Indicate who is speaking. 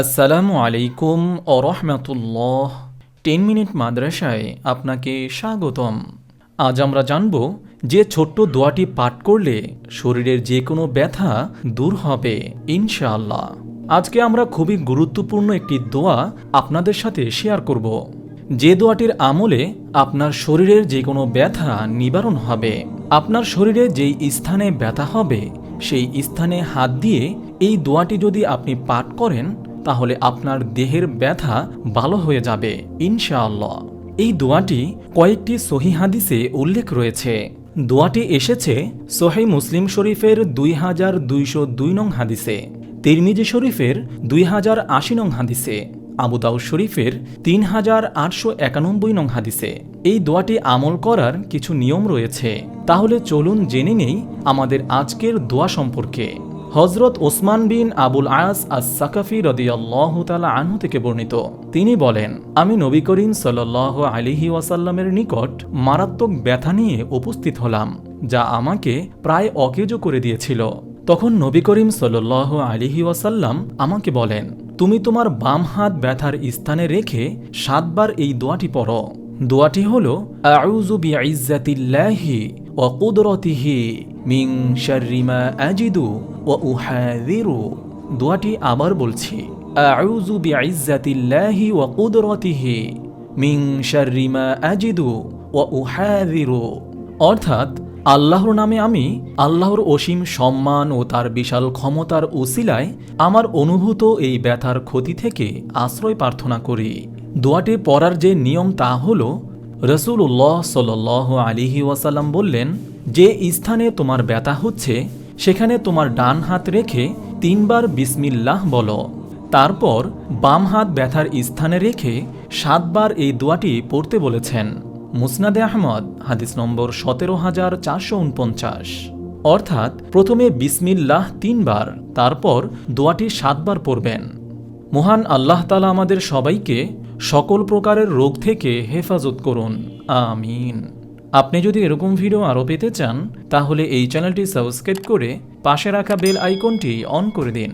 Speaker 1: আসসালামু আলাইকুম ও রহমতুল্লাহ। Ten minute মাদ্রাসায় আপনাকে স্বাগতম। আজ আমরা জানব যে ছোট্ট দোয়াটি পাঠ করলে শরীরের যে কোনো ব্যথা দূর হবে, ইনশাআল্লাহ। আজকে আমরা খুবই গুরুত্বপূর্ণ একটি দোয়া আপনাদের সাথে শেয়ার করব। যে দোয়াটির আমলে আপনার শরীরের যে কোনো ব্যথা নিবারণ হবে, আপনার শরীরে যেই স্থানে ব্যথা হবে, সেই স্থানে হাত দিয়ে এই দোয়াটি যদি আপনি পাঠ করেন তাহলে আপনার দেহের ব্যথা ভালো হয়ে যাবে, ইনশাআল্লাহ। এই দোয়াটি কয়েকটি সহি হাদিসে উল্লেখ রয়েছে। দোয়াটি এসেছে সোহে মুসলিম শরীফের দুই হাজার দুইশো দুই নং হাদিসে, তিরমিজি শরীফের দুই হাজার আশি নং হাদিসে আবুদাউ শরীফের তিন হাজার আটশো একানব্বই নং হাদিসে। এই দোয়াটি আমল করার কিছু নিয়ম রয়েছে। তাহলে চলুন জেনে নেই আমাদের আজকের দোয়া সম্পর্কে। হজরত ওসমান বিন আবুল আয়াস আস সাকাফি রদিয়াল্লাহ তালা আনহু থেকে বর্ণিত। তিনি বলেন, আমি নবী করিম সাল্লাহ আলিহি ওয়াসাল্লামের নিকট মারাত্মক ব্যথা নিয়ে উপস্থিত হলাম, যা আমাকে প্রায় অকেজো করে দিয়েছিল। তখন নবী করিম সাল্লাহ আলিহি ওয়াসাল্লাম আমাকে বলেন, তুমি তোমার বাম হাত ব্যথার স্থানে রেখে সাতবার এই দোয়াটি পড়ো। দোয়াটি হল, আউযু বিইজ্জাতিল্লাহি ওয়া কুদরতিহি শাররি মা আজিদু ওয়া উহাযিরু দোয়াটি আবার বলছি, আউযু বিইজ্জাতিল্লাহি ওয়া কুদরতিহি মা আজিদু ওয়া উহাযিরু। অর্থাৎ, আল্লাহর নামে আমি আল্লাহর অসীম সম্মান ও তার বিশাল ক্ষমতার উসিলায় আমার অনুভূত এই ব্যথার ক্ষতি থেকে আশ্রয় প্রার্থনা করি। দোয়াটি পড়ার যে নিয়ম তা হল রসুল্লাহ সাল আলিহি ওয়াসাল্লাম বললেন, যে স্থানে তোমার ব্যথা হচ্ছে, সেখানে তোমার ডান হাত রেখে তিনবার বিসমিল্লাহ বলো। তারপর বাম হাত ব্যথার স্থানে রেখে সাতবার এই দোয়াটি পড়তে বলেছেন। মুসনাদে আহমদ, হাদিস নম্বর সতেরো হাজার চারশো উনপঞ্চাশ। অর্থাৎ প্রথমে বিসমিল্লাহ তিনবার, তারপর দোয়াটি সাতবার পড়বেন। মহান আল্লাহ তালা আমাদের সবাইকে সকল প্রকারের রোগ থেকে হেফাজত করুন। আমিন। আপনি যদি এরকম ভিডিও আরও পেতে চান, তাহলে এই চ্যানেলটি সাবস্ক্রাইব করে পাশে রাখা বেল আইকনটি অন করে দিন।